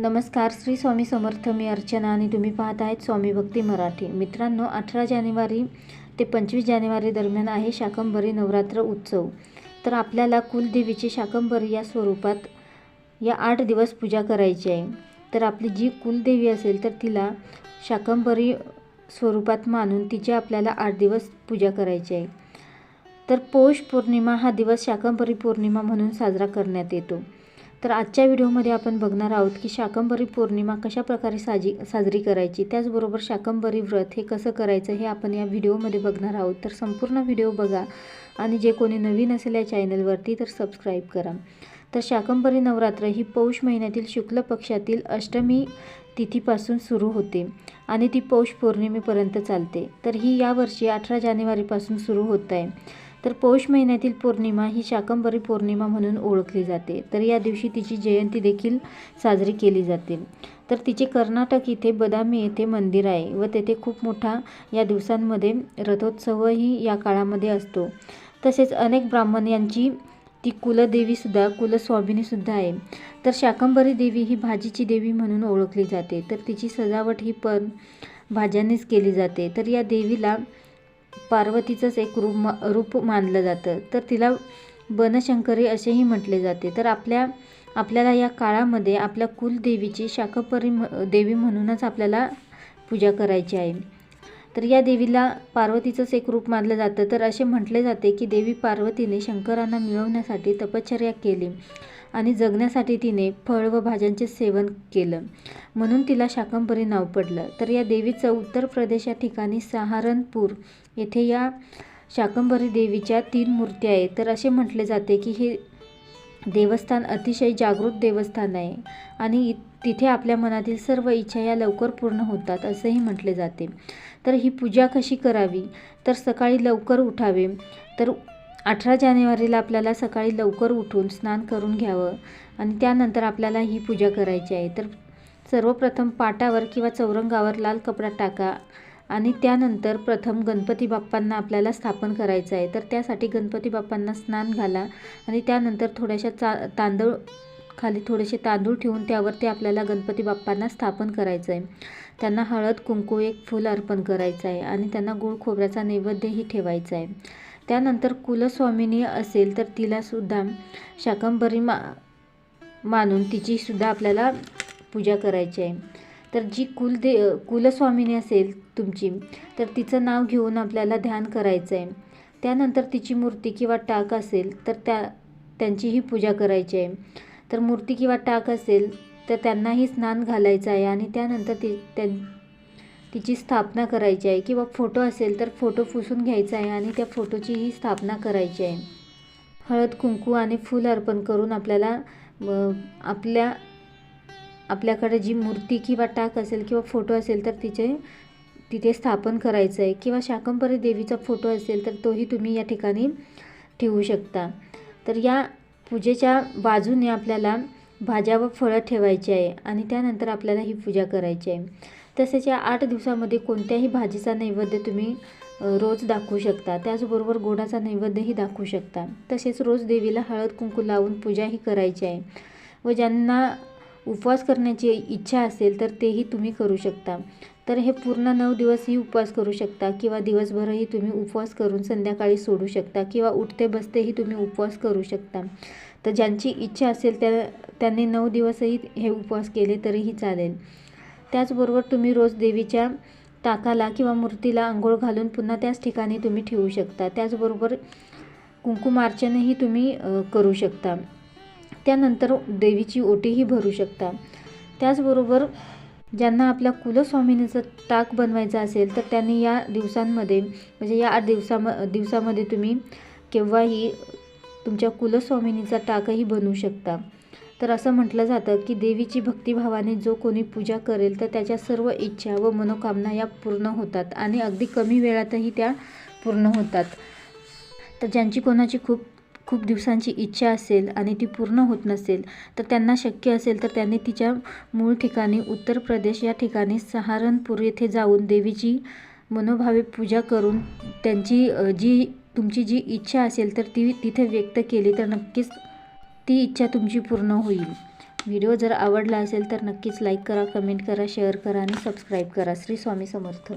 नमस्कार श्री स्वामी समर्थ मी अर्चना आणि तुम्ही पाहत आहेत स्वामी भक्ती मराठी. मित्रांनो अठरा जानेवारी ते पंचवीस जानेवारी दरम्यान आहे शाकंभरी नवरात्र उत्सव. तर आपल्याला कुलदेवीची शाकंभरी या स्वरूपात या आठ दिवस पूजा करायची आहे. तर आपली जी कुलदेवी असेल तर तिला शाकंभरी स्वरूपात मानून तिची आपल्याला आठ दिवस पूजा करायची आहे. तर पौष पौर्णिमा हा दिवस शाकंभरी पौर्णिमा म्हणून साजरा करण्यात येतो. तर आजच्या व्हिडिओमध्ये आपण बघणार आहोत की शाकंभरी पौर्णिमा कशा प्रकारे साजी साजरी करायची? त्याचबरोबर शाकंभरी व्रत हे कसं करायचं हे आपण या व्हिडिओमध्ये बघणार आहोत. तर संपूर्ण व्हिडिओ बघा आणि जे कोणी नवीन असेल या चॅनलवरती तर सबस्क्राईब करा. तर शाकंभरी नवरात्र ही पौष महिन्यातील शुक्ल पक्षातील अष्टमी तिथीपासून सुरू होते आणि ती पौष पौर्णिमेपर्यंत चालते. तर ही यावर्षी अठरा जानेवारीपासून सुरू होत आहे. तर पौष महिन्यातील पौर्णिमा ही शाकंभरी पौर्णिमा म्हणून ओळखली जाते. तर या दिवशी तिची जयंती देखील साजरी केली जाते. तर तिचे कर्नाटक इथे बदामी येथे मंदिर आहे व तेथे खूप मोठा या दिवसांमध्ये रथोत्सवही या काळामध्ये असतो. तसेच अनेक ब्राह्मण यांची ती कुलदेवीसुद्धा कुलस्वामिनीसुद्धा आहे. तर शाकंभरी देवी ही भाजीची देवी म्हणून ओळखली जाते. तर तिची सजावट ही पण भाज्यांनीच केली जाते. तर या देवीला पार्वतीचंच एक रूप मा रूप मानलं जातं. तर तिला बनशंकरी असेही म्हटले जाते. तर आपल्या आपल्याला या काळामध्ये आपल्या कुलदेवीची शाकंभरी देवी म्हणूनच आपल्याला पूजा करायची आहे. तर या देवीला पार्वतीचंच एक रूप मानलं जातं. तर असे म्हटले जाते की देवी पार्वतीने शंकरांना मिळवण्यासाठी तपश्चर्या केली. आणि जगण्यासाठी तिने फळ व भाज्यांचे सेवन केलं. म्हणून तिला शाकंभरी नाव पडलं. तर या देवीचं उत्तर प्रदेश या ठिकाणी सहारनपूर येथे या शाकंभरी देवीच्या तीन मूर्त्या आहेत. तर असे म्हटले जाते की हे देवस्थान अतिशय जागृत देवस्थान आहे आणि तिथे आपल्या मनातील सर्व इच्छा या लवकर पूर्ण होतात असंही म्हटले जाते. तर ही पूजा कशी करावी? तर सकाळी लवकर उठावे. तर अठरा जानेवारीला आपल्याला सकाळी लवकर उठून स्नान करून घ्यावं आणि त्यानंतर आपल्याला ही पूजा करायची आहे. तर सर्वप्रथम पाटावर किंवा चौरंगावर लाल कपडा टाका आणि त्यानंतर प्रथम गणपती बाप्पांना आपल्याला स्थापन करायचं आहे. तर त्यासाठी गणपती बाप्पांना स्नान घाला आणि त्यानंतर थोड्याशा चा तांदूळ खाली थोडेसे तांदूळ ठेवून त्यावरती आपल्याला गणपती बाप्पांना स्थापन करायचं आहे. त्यांना हळद कुंकू एक फूल अर्पण करायचं आहे आणि त्यांना गुळ खोबऱ्याचा नैवेद्यही ठेवायचा आहे. त्यानंतर कुलस्वामिनी असेल तर तिलासुद्धा शाकंभरी मा मानून तिचीसुद्धा आपल्याला पूजा करायची आहे. तर जी कुलदे कुलस्वामिनी असेल तुमची तर तिचं नाव घेऊन आपल्याला ध्यान करायचं आहे. त्यानंतर तिची मूर्ती किंवा टाक असेल तर त्या त्यांचीही पूजा करायची आहे. तर मूर्ती किंवा टाक असेल तर त्यांनाही स्नान घालायचं आहे आणि त्यानंतर ती त्यां तिची स्थापना करायची आहे. किंवा फोटो असेल तर फोटो पुसून घ्यायचा आहे आणि त्या फोटोचीही स्थापना करायची आहे. हळद कुंकू आणि फूल अर्पण करून आपल्याला आपल्या आपल्याकडे जी मूर्ती किंवा टाक असेल किंवा फोटो असेल तर तिचे तिथे स्थापन करायचं आहे. किंवा शाकंभरी देवीचा फोटो असेल तर तोही तुम्ही या ठिकाणी ठेवू शकता. तर या पूजेच्या बाजूने आपल्याला भाज्या व फळं ठेवायची आहे आणि त्यानंतर आपल्याला ही पूजा करायची आहे. तसेच या आठ दिवसामध्ये कोणत्याही भाजीचा नैवेद्य तुम्ही रोज दाखवू शकता. त्याचबरोबर गोडाचा नैवेद्यही दाखवू शकता. तसेच रोज देवीला हळद कुंकू लावून पूजाही करायची आहे व ज्यांना उपवास करण्याची इच्छा असेल तर तेही तुम्ही करू शकता. तर हे पूर्ण नऊ दिवसही उपवास करू शकता किंवा दिवसभरही तुम्ही उपवास करून संध्याकाळी सोडू शकता किंवा उठते बसतेही तुम्ही उपवास करू शकता. तर ज्यांची इच्छा असेल त्या त्यांनी नऊ दिवसही हे उपवास केले तरीही चालेल. त्याचबरोबर तुम्ही रोज देवीच्या ताकाला किंवा मूर्तीला आंघोळ घालून पुन्हा त्याच ठिकाणी तुम्ही ठेवू शकता. त्याचबरोबर कुंकुमार्चनही तुम्ही करू शकता. त्यानंतर देवीची ओटीही भरू शकता. त्याचबरोबर ज्यांना आपल्या कुलस्वामिनीचं ताक बनवायचं असेल तर त्यांनी या दिवसांमध्ये म्हणजे या आठ दिवसाम दिवसामध्ये तुम्ही केव्हाही तुमच्या कुलस्वामिनीचा टाकही बनवू शकता. तर असं म्हटलं जातं की देवीची भक्तिभावाने जो कोणी पूजा करेल तर त्याच्या सर्व इच्छा व मनोकामना या पूर्ण होतात आणि अगदी कमी वेळातही त्या पूर्ण होतात. तर ज्यांची कोणाची खूप खूप दिवसांची इच्छा असेल आणि ती पूर्ण होत नसेल तर त्यांना शक्य असेल तर त्यांनी तिच्या मूळ ठिकाणी उत्तर प्रदेश या ठिकाणी सहारनपूर येथे जाऊन देवीची मनोभावे पूजा करून त्यांची जी तुमची जी इच्छा असेल तर ती तिथे व्यक्त केली तर नक्कीच ती इच्छा तुमची पूर्ण होईल. व्हिडिओ जर आवडला असेल तर नक्कीच लाईक करा कमेंट करा शेअर करा आणि सबस्क्राईब करा. श्री स्वामी समर्थ.